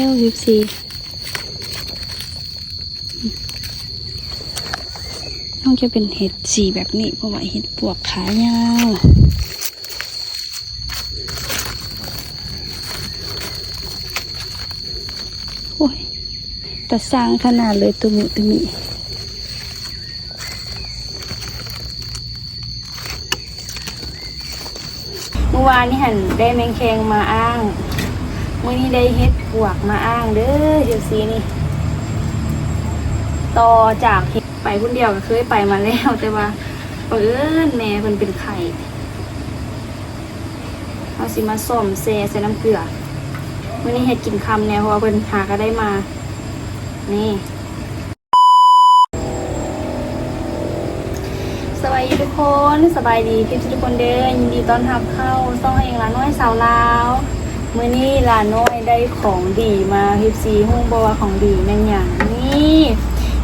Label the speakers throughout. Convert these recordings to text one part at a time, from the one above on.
Speaker 1: เอลยิบซีต้องจะเป็นเห็ดสีแบบนี้เพราะว่าเห็ดปวกขายาวโอ้ยแต่สร้างขนาดเลยตัวมิตัวมิเมื่อวานนี่หันได้แมงแคงมาอ้างมื่อนี้ได้เฮ็ด ปวกมาอ้างเด้อเดี๋ยวสีนี่ต่อจากเฮ็ดไปคนเดียวก็เคยไปมาแล้วแต่ว่าเอิญแม่เพิ่นเป็นไข่เอาสิมาส้มเซใส่น้ำเกลือมื่อนี้เฮ็ดกินคำแนวเพราะว่าเพิ่นหาก็ได้มา นี่สวัสดีทุกคนสบายดีพี่ทุกคนเด้อยินดีต้อนรับเข้าซ่องเองละน้อยสาวลาว มื่อนี้ลาน้อยได้ของดีมาฮิปซีหุ้งบัวาของดีแม่งอย่างนี่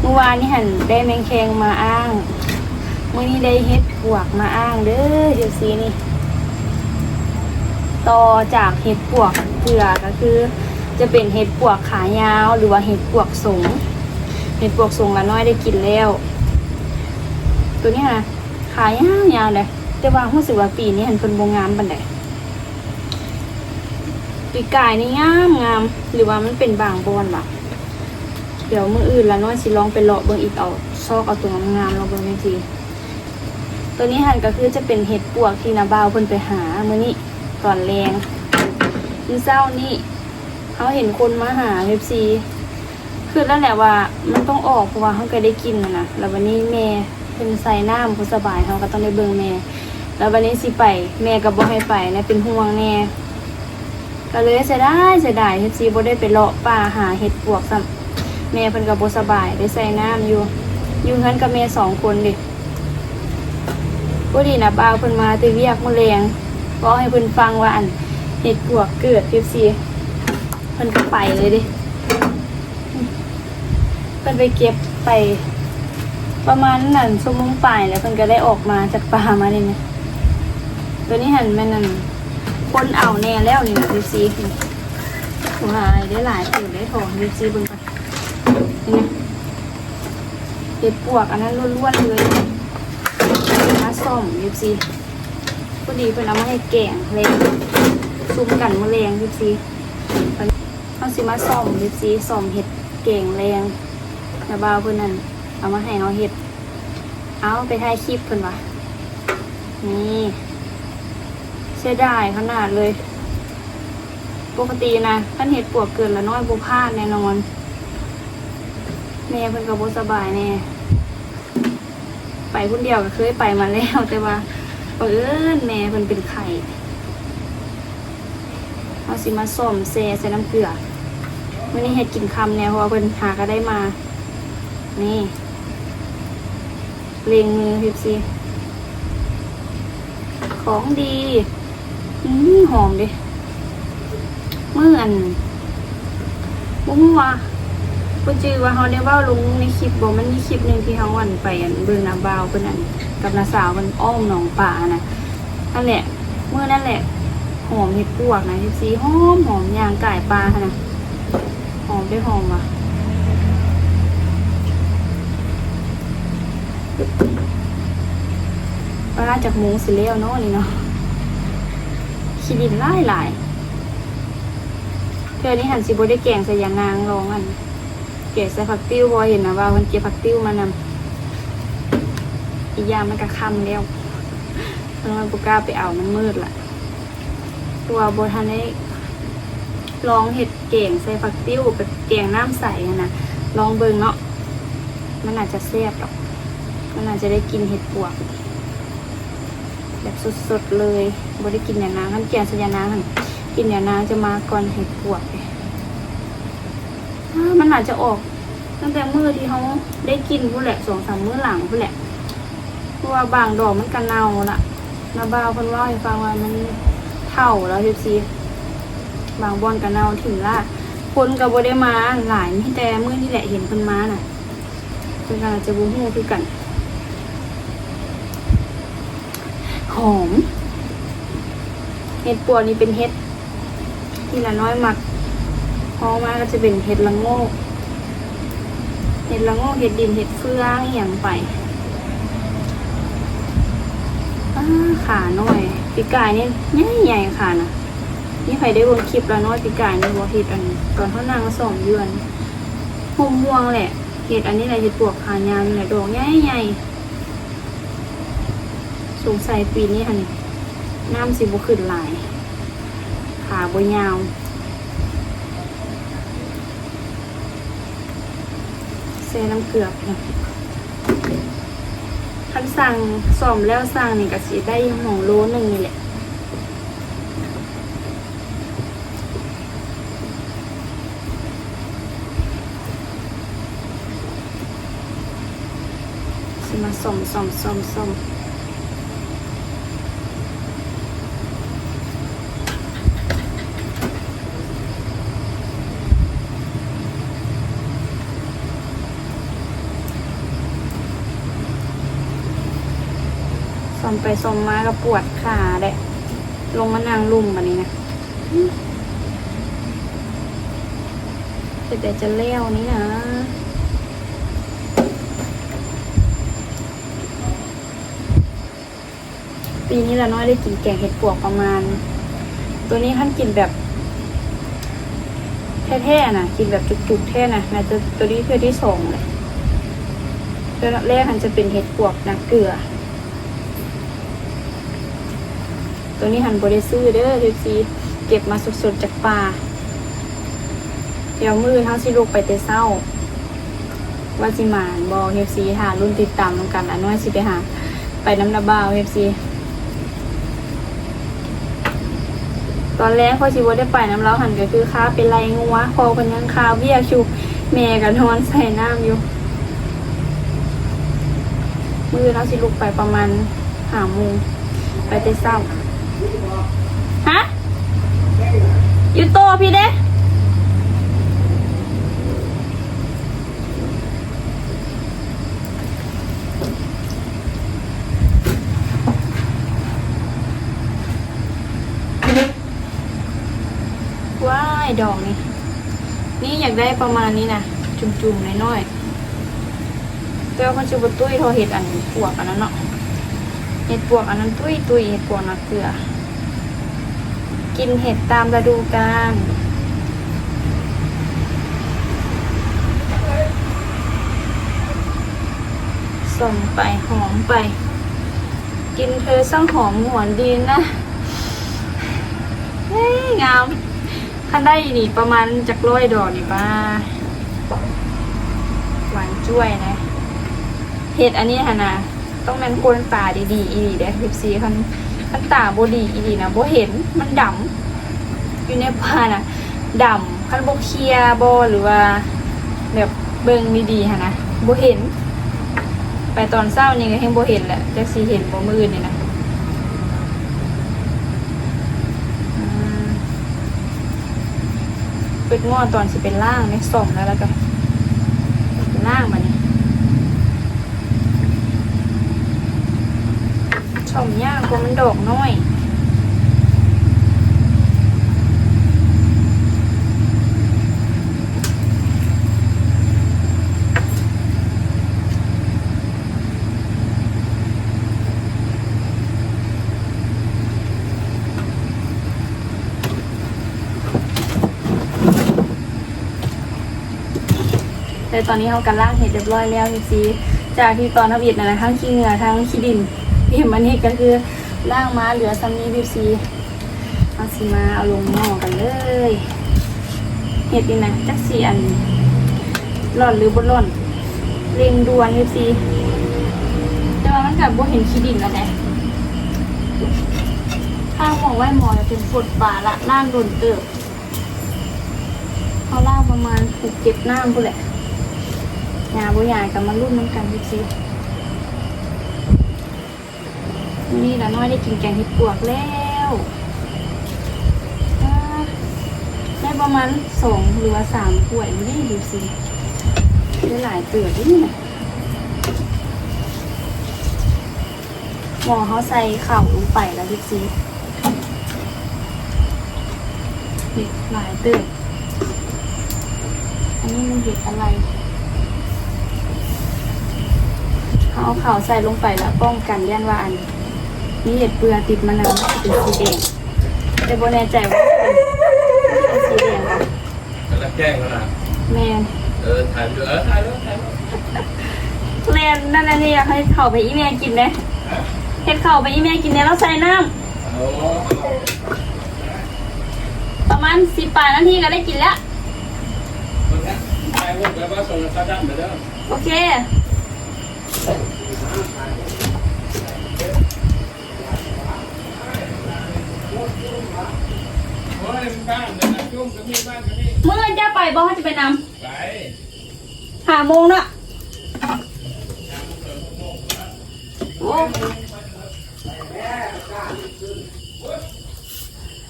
Speaker 1: เมื่อวานนี่หันได้แมงแคงมาอ้างมื่อนี้ได้เฮ็ดปวกมาอ้างเด้อฮิปซีนี่ต่อจากเห็ดปวกเกลือก็คือ จะเป็นเห็ดปวกขายาวหรือว่าเห็ดปวกสงเห็ดปวกสงละน้อยได้กินแล้ว ตัวนี้นะขายยาวเลยแต่ว่ารู้สึกว่าปีนี้เห็นคนบงงามปันใด ปีกายนี่งามงามหรือว่ามันเป็นบางบอนวะเดี๋ยวมืออื่นละน้อยสิลองไปเลาะเบิ่งอีกเอาซอกเอาตัวงามๆลองเบิ่งจริงตัวนี้หันก็คือจะเป็นเห็ดปวกที่นาบาวเพิ่นไปหามื้อนี้ตอนแรงมื้อเช้านี้เขาเห็นคนมาหาเว็บซีคือแล้วแหละว่ามันต้องออกเพราะว่าเขาก็ได้กินนะนะแล้ววันนี้แม่เพิ่นใส่น้ำผู้สบายเขาก็ต้องได้เบิ่งแม่แล้ววันนี้สิไปแม่ก็บ่ให้ไปนะเป็นห่วงแน่ ก็เลยเสียดายเสียดายเฮ็ดซีบ่ได้ไปเลาะป่าหาเห็ดปวกซ้ำแม่เพิ่นก็บ่สบายได้ใส่น้ำอยู่ อยู่เฮือนกับแม่สองคนเดิบ่ดีนะบ่าวเพิ่นมาแติเรียกมื้อแรงบอกให้เพิ่นฟังว่าอันเห็ดปวกเกิดเฮ็ดซีเพิ่นก็ไปเลยดิเพิ่นไปเก็บไป ประมาณนั้นชั่วโมงปลายแล้วเพิ่นก็ได้ออกมาจากป่ามาเลยเนี่ยตัวนี้หันแม่นนั่น คนเอาแน่แล้วนี่ดูซีว้ายได้หลายถึงได้ทองดูซีเบึงไปนี่นะเห็ดปวกอันนั้นล้วนๆเลยน้าส้มดูซีพอดีเพิ่นเอามาให้แกงเลยซุ่มกันมะเร็งดูซีเอาสิมาส้มดูซีส้มเห็ดแกงแรงนาบาวเพิ่นนั่นเอามาให้เอาเห็ด เอาไปถ่ายคลิปเพิ่อนวะนี่ สียดายขนาดเลย ปกตินะท่านเห็ดปวกเกินละน้อยบุพลาดแน่นอนแม่เพิ่นกับโบสบายแน่ไปคนเดียวก็เคยไปมาแล้วแต่ว่าเปิดแม่เพิ่นเป็นไข่เอาสิมาส้มเซใส่น้ำเกลือวันนี้เห็ดกินคำเนี่ยเพราะว่าเพิ่นหาก็ได้มา นี่เลงมือพิบซีของดี อืมหอมดิเมื่ออันบุ้งว่าปุจือว่าเขาได้ว่าลุงในคลิปบอกมันมีคลิปหนึ่งที่เขาวันไปอันเบิ่งน้ำบาวเพิ่นอันกับน้าสาวมันอ้อมหนองป่านะนั่นแหละเมื่อนั่นแหละหอมเห็ดปวกนะที่สีหอมหอมยางไก่ปลาค่ะนะหอมได้หอมว่ะปลาจากหมูสิเลี้ยวเนาะนี่เนาะ ขี้ดินหลายหลายเธอนี่หันสิบได้แกงใส่ยางนางลองอันแกงใส่ผักติ้วพอเห็นนะว่ามันเก็บผักติ้วมานำอีย่ามันก็คำแล้วมันมันบุกล้าไปเอามันมืดละตัวโบทันได้ลองเห็ดแกงใส่ผักติ้วแบบแกงน้ำใสอะนะลองเบิ่งเนาะมันอาจจะแซ่บหรอกมันอาจจะได้กินเห็ดปวก แบบสดๆเลยบได้กินอย่างนางขั้นแกงสยานางหั่นกินอย่างนางจะมาก่อนเห็ดปวกเลยอ้ามันอาจจะออกตั้งแต่มือที่เขาได้กินผู้นแหละสองสามมื้อหลังผู้นแหละเพราะว่าบางดอกมันกันเน่าละนาบาวเพิ่นว่าให้ฟังว่ามันเท่าแล้วเฮฟซีบางบอนกันเน่าถึงละคนกับบได้มาหลายมีแต่มื้อนี่แหละเห็นเพิ่นมาน่ะเพิ่นกำลังจะบูฮู้คือกัน หอม เห็ดปัวนี่เป็นเห็ด ที่ละน้อยหมักพอมาก็จะเป็นเห็ดละโงก เห็ดละโงกเห็ดดินเห็ดเฟืองอหย่างไปขาหน่อย ปีกายนี่ใหญ่ใหญ่ๆขานะนี่ใครได้วนคลิปแล้วน้อยปีกายนี่บอเห็ดอันนี้ตอนเขานางสองเดือนหงม่วงแหละเห็ดอันนี้แหละเห็ดปวกขายาวนี่แหละดอกใหญ่ใหญ่ๆ สงสัยปีนี้ค่ะนี่น้ำสิบุขึ้นหลายขาบยาวเซน้ำเกลือเนะคันสั่งสอมแล้วสั่งนี่ก็สิได้หองโลหนึ่งนี่แหละสิมาส่มส่มส่มส่มส่ม ไปสมมาก็ปวดขาเด้ลงมานางลุ่มแบบนี้นะแต่แต่จะเลี้ยวนี้นะปีนี้ละน้อยได้กินแกงเห็ดปวกประมาณ ตัวนี้ท่านกินแบบแท้ๆนะกินแบบจุกๆแท้นะแม้จะตัวนี้เพื่อที่สองเลยตัวแรกมันจะเป็นเห็ดปวกน้ำเกลือ ตัวนี้หันบริซื้อเด้อทีซีเก็บมาสดๆจากป่า เดี๋ยวมือทั้งสิลูกไปเตะเศร้าว่าจิมานบอเฮฟซีหารุ่นติดตามนำกันอันน้อยสิไปหา ไปน้ำนาบาวเฮฟซีตอนแรกพอชิวได้ไปน้ำเล้าหันก็คือค้าเป็นไรงัวพอคนยังคาเบี้ยชูแม่กันนอนใส่น้ำอยู่ มือเราสิลุกไปประมาณหาโมงไปแต่เศร้า ฮะอยู่โตพี่เด้ว้ายดอกนี่ นี่อยากได้ประมาณนี้นะจุ่มๆน้อยๆแต่ว่ามันจะบตุ้ยทอเห็ดอันปวกอันนั้นเนาะเห็ดปวกอันนั้นตุ้ยตุ้ยเห็ดปวกนักเกลือ กินเห็ดตามฤดูกาลส่งไปหอมไป กินเธอสั่งหอมหวนดีนะเฮ้ยงามคันได้นี่ประมาณจากร้อยดอกนี่ป้าหวานจ้วยนะเห็ดอันนี้ฮะนะต้องแม่นคนตาดีๆอีดีเด้ทิปซีคัน คันตาบดีอีดีนะบ่เห็นมันดำอยู่ในป่านะดำคันบ่เคลียบ่หรือว่า แบบเบิ่งดีๆฮะนะบ่เห็น ไปตอนเช้านี่ก็เห็นบ่เห็นแหละจักสิเห็นบ่มื้อนี่นะเป็ดงอตอนสิเป็นล่างในส่งแล้วแล้วก็เป็นล่างมาเนี่ยช่อม ยางเพรามันดอกน้อยแต่ตอนนี้เขากันล่างเห็ดเรียบร้อยแล้วพี่ซีจากที่ตอนทำอิดนะนะทั้งขี้เหงื่อทั้งขี้ดิน เห็นมันนี่ก็คือล่างมาเหลือซัมนี้พี่ซีเอาสีมาเอาลงหม้อกันเลยเห็ดนี่นะจักสีอันร่อนหรือบนร่อนเร่งด่วนพี่ซีแต่ว่ามันกับบ่เห็นขี้ดินแล้วแหละข้างหมอไว้หมอจะเป็นฝดป่าละล่างโดนเติบเขาล่างประมาณหกเจ็ดน้ำพุ่นแหละยาบุยายกับมารุ่นน้ำกันพี่ซี นี่ละน้อยได้กินแกงเห็ดปวกแล้วได้ประมาณสองหรือว่าสามถ้วยนี่ดูสิได้หลายเตือนี่นะหมอเขาใส่เข่าลงไปแล้วพี่ซีนี่หลายเตืออันนี้มันเห็ดอะไรเขาเอาข่าใส่ลงไปแล้วป้องกันย่านว่าอันนี้ เห็ดเปลือกติดมะนาวมันจะเป็นสีแดงแต่โบแน่ใจว่าเป็นสีแดงปะ
Speaker 2: แล้วแกล้งเขานะ
Speaker 1: แมน
Speaker 2: เออถ่ายไปเออถ่ายแล้วถ่ายแล้ว
Speaker 1: แมนนั่นน่ะนี่อยากให้เข่าไปอีเมลกินนะเห็ดเข่าไปอีเมลกินเนี่ยแล้วใส่น้
Speaker 2: โอ้ำ
Speaker 1: ประมาณสิบปานาทีก็ได้กินแล้ว
Speaker 2: คนนี้ถ่ายรูปแล้วก็ส่งกระดาษไปเด้อ
Speaker 1: โอเค
Speaker 2: โอ้ยบ้านเนี่ยนะจุ่มก็มีบ้านก็มี
Speaker 1: เมื่อจะไปบอกจะไปน
Speaker 2: ไปำ
Speaker 1: หาโมงเนาะโอ้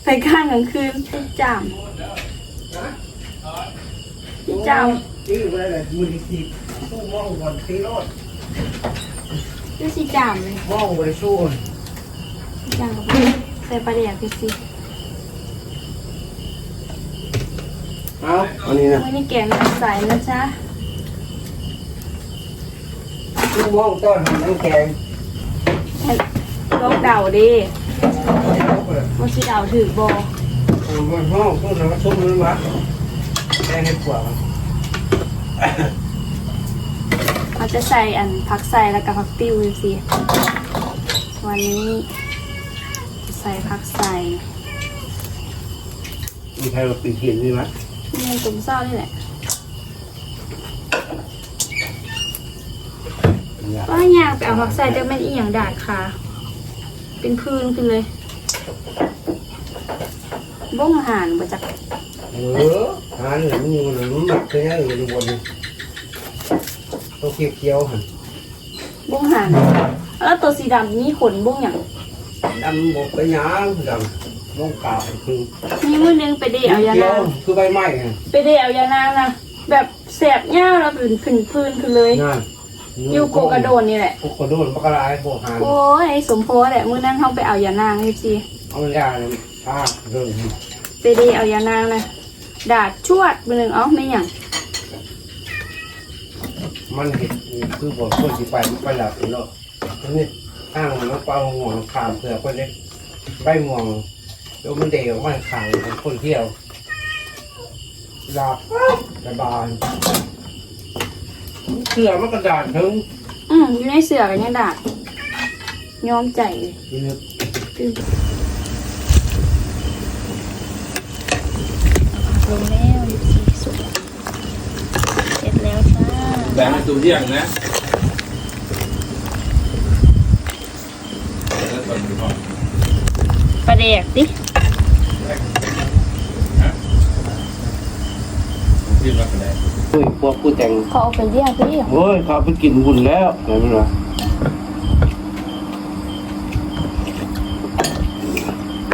Speaker 1: ไปข้างกลางคืนพี่จามพี่จาม
Speaker 3: นี่อะไรล่ะมือที่สู้มองบนตีรถ
Speaker 1: พี่สิจามเลย
Speaker 3: มองบนสู้
Speaker 1: พี่จามกับพี่ ใส่ปลาแดกพี่สิ
Speaker 3: เอาอันนี้นะ
Speaker 1: วันนี้แกงน้ำใสนะจ๊ะ
Speaker 3: สู้มองต้นน้ำแกง
Speaker 1: ให้ลองเดาดิว่าสิเดาถือบอ
Speaker 3: มันห้องสู้นะสู้มันวะแกงให้ขวา
Speaker 1: เราจะใส่อันผักใส่แล้วก็ผักติ้วดูสิวันนี้จะใส่ผักใส่
Speaker 3: มีใครมาปีเขียนนี่ไหม
Speaker 1: ที่ในตุ่มเศร้านี่แหละว่าอยากไปเอาผักใส่แต่ไม่นอีหยังดาดค่ะ เป็นพื้นขึ้นเลย บ้งอาหารมาจาก
Speaker 3: เออหาเนี่ยมันอยู่หนึ่งมันหมักเคยให้อยู่บนตัวเขียวเขียวหัน
Speaker 1: บ้งอาหารแล้วตัวสีดำนี่ขนบ้งอย่าง
Speaker 3: ดำบกไปยางดำลงกาบคือ
Speaker 1: มีมือนึงไปเดะเอายา
Speaker 3: เขีย
Speaker 1: นาวง
Speaker 3: คือใบไม้ไง
Speaker 1: ไปเดะเอายานางนะแบบแสบเง่าแล้วเป็นพื้นพื้นขึ้นเลย
Speaker 3: นั่น
Speaker 1: อยู่โกกระโดนนี่แหละ
Speaker 3: โกกระโดนปลากระไรโกหาน
Speaker 1: โอ้ยไอ้สมโพธิ์แหละมื้อนั้นเขาไปเอายานางให้สิ
Speaker 3: เอายาเนี่ยผ้าเรื่อง
Speaker 1: ไปเดะเอายานางนะดาดชวดมือนึงเอ้าไม่หยัง
Speaker 3: มันเห็นคือบทคนที่ไปมันไปหลับเนาะทีนี้ ข้างมันเปล่าห่วงขามเสือคนเล็กใบม่วงแล้วมันเดี่ยวมันขางของคนเที่ยวหลับสบายเสือมันกระดาษถึง
Speaker 1: อืมอยู่ในเสือกันยังดาดยอมใจเลย
Speaker 3: นี่นึก
Speaker 1: ตึ้งลงแล้วอยู่ที่สุดเสร็จแล้วจ้า
Speaker 2: แบ่งให้ตู้เที่ยงนะแล้วส่วนหนึ่งก่อน
Speaker 1: ปลาแด กดิ
Speaker 2: ที่รับไปได้
Speaker 3: อุ้ยพวกผู้แต่ง
Speaker 1: เขาเอาไปเรียกพี่
Speaker 3: โอ้ยเขาไปกินบุญแล้วไหนมันวะ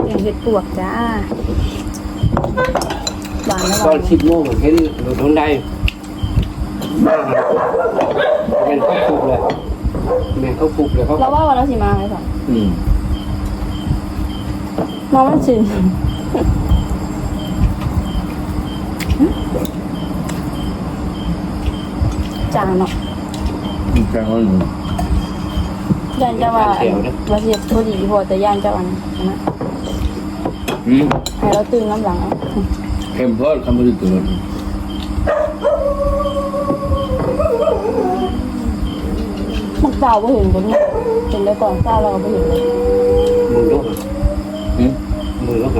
Speaker 1: อย่างเห็ดปวกจ้าหวานแล้วห
Speaker 3: ตอ
Speaker 1: วานน
Speaker 3: สิบโมงเห็นรถทนได้เป็นข้าวปุกเลยเป็นข้าวปุกเลยเขา
Speaker 1: เราว่าวันละสิมาไหมสอง
Speaker 2: อืม
Speaker 1: น้องมันชินจางเนาะ
Speaker 2: แกงอ่อน
Speaker 1: ย่านจะว่าอันว่าเสียพอดีพอแต่ย่านจะอันนั้นนะ
Speaker 2: อืม
Speaker 1: ให้เราตื่นน้ำหลังเอา
Speaker 2: เค็มพอดคำพูดตัวนั้น
Speaker 1: มันเปล่าไม่เห็นบนนี้เห็นแล้วก่อนเศร้าเราไม่เห็นเลย
Speaker 3: มือลูก
Speaker 2: อื มื
Speaker 3: อลูก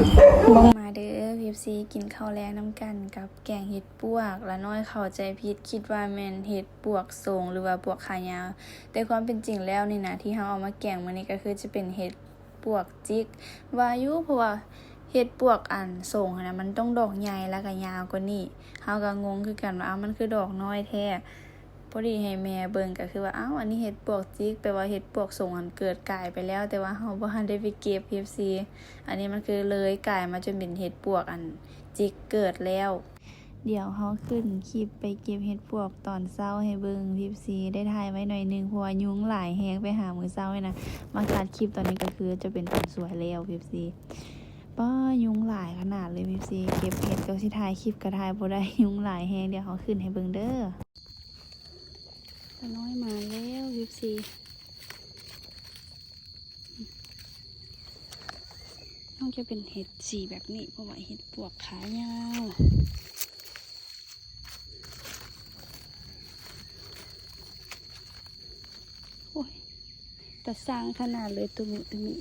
Speaker 1: ลงมาเด้อพีซีกินข้าวแล้น้ำกันกับแกงเห็ดปวก และน้อยเข้าใจผิดคิดว่าแมนเห็ดปวกทรงหรือว่าปวกขายาว แต่ความเป็นจริงแล้วนี่นะที่เขาเอามาแกงมันนี้ก็คือจะเป็นเห็ดปวกจิก วายุเพราะว่าเห็ดปวกอันทรงนะมันต้องดอกใหญ่แล้วก็ยาวกว่านี้เฮาก็งงคือกันว่าอ้ามันคือดอกน้อยแท้ พอดีให้แม่เบิ่งก็คือว่าอ้าวอันนี้เห็ดปวกจิกแปลว่าเห็ดปวกทรงอันเกิดกลายไปแล้ว แต่ว่าเฮาบ่ทันได้ไปเก็บ PFC อันนี้มันคือเลยกลายมาจนเป็นเห็ดปวกอันจิกเกิดแล้ว เดี๋ยวเขาขึ้นคลิปไปเก็บเห็ดปวกตอนเช้าให้เบิงพิบซีได้ถ่ายไว้หน่อยหนึงเพราะว่ายุงหลายแฮงไปหามือเช้าเลยนะมาตัดคลิปตอนนี้ก็คือจะเป็นตอนสวยแล้วพิบซี
Speaker 4: ป้ายุงหลายขนาดเลยพี่ซีเก็บเห็ดกับสิถ่ายคลิปกระทายบ่ได้ยุงหลายแฮงเดี๋ยวเขาขึ้นให้เบิ่งเด้อา
Speaker 1: น้อยมาแล้วยิบซีน้องจะเป็นเห็ดสีแบบนี้เพราะว่าเห็ดปวกขายาวโอ้ยแต่สร้างขนาดเลยตัวนี้ตัวนี้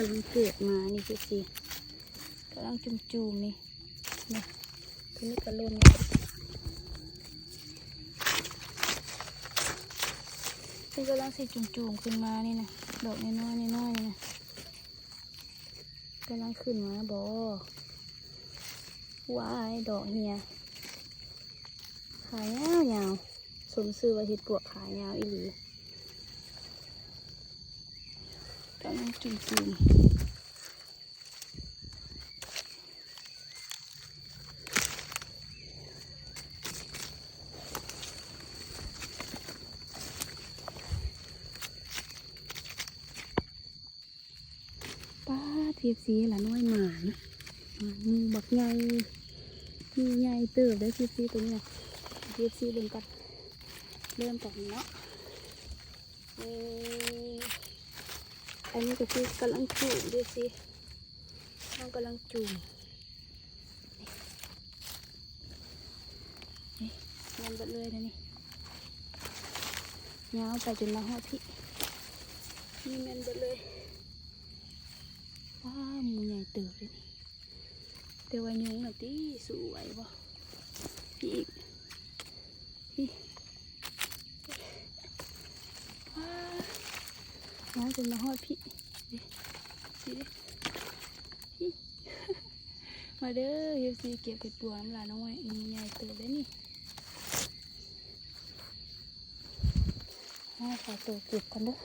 Speaker 1: กำลังเกิดมานี่ยิบซีกำลังจุ่มๆนี่นี่ตัวนี้กระล่นนี่กำลังส่จุ่มๆขึ้นมานี่นะดอกน้อยๆน้อยๆนะกำลังขึ้นมาบอว้ายดอกเฮียขายาวยาวๆสมซื้อว่าเห็ดปวกขายาวอีหลี กำลังจุ่มจูมป้าเทียบสีละน้อยหมานหมามือบักใหญ่มีใหญ่เติบได้เทียบสีตัวนี้เทียบสีเบิ่งกันเริ่มจากนี้เนาะเอันนี้ก็คือกำลังจูบดูสิน้องกำลังจูบนี่นี่มันเบดเลยนะนี่ยาไปจนมาหอดพี่นี่มันเบดเลยว้ามูใหญ่เติบเลยนี่แต่ว่ายุงน่ะตีสวยบ่พี่อีกพี่ว้า น้ำจนมาหอดพี่มาเด้อเฮฟซีเก็บเห็ดบัวน้ำลายน้องไว้มีใหญ่เติบได้นี่ห้าขอตัวเก็บกันเด้อ